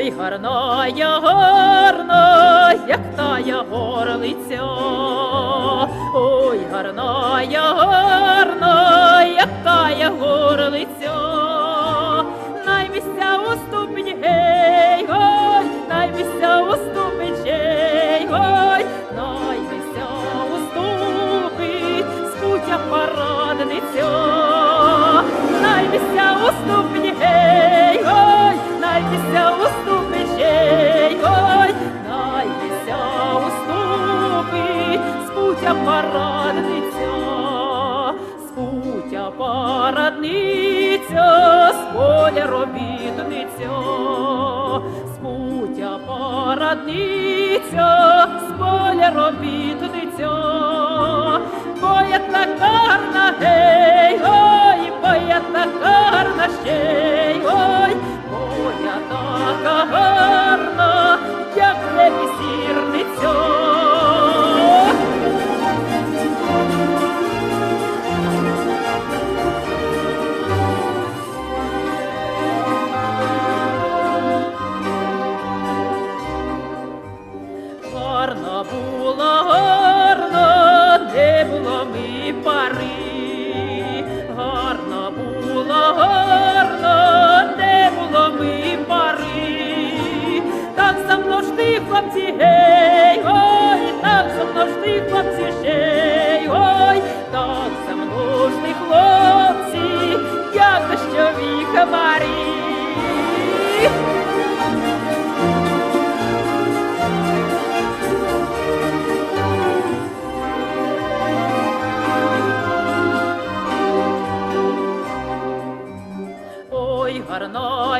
Ой, гарна я гарна, як тая горлиця. Ой, гарна я гарна, як тая горлиця. Най місця уступить, гей, ой, най місця уступить, гей, ой, най місця уступить, спутя парадниця. Най місця уступить, парадниця, спутя парадниця, з поля робітниця, спутя парадниця, з поля робітниця, Гарна гарно, де було ми пари. гарно було гарно, де було ми пари. Так за ти, хлопці,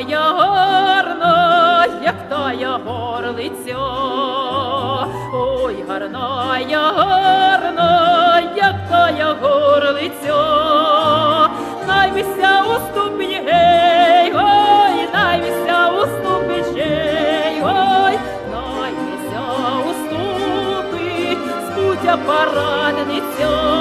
я гарна, як тая горлиця. Ой, гарна я гарна, як тая горлиця. Най місця уступить, гей, ой, най місця уступить, гей, ой, най місця уступить, спутя парадниця.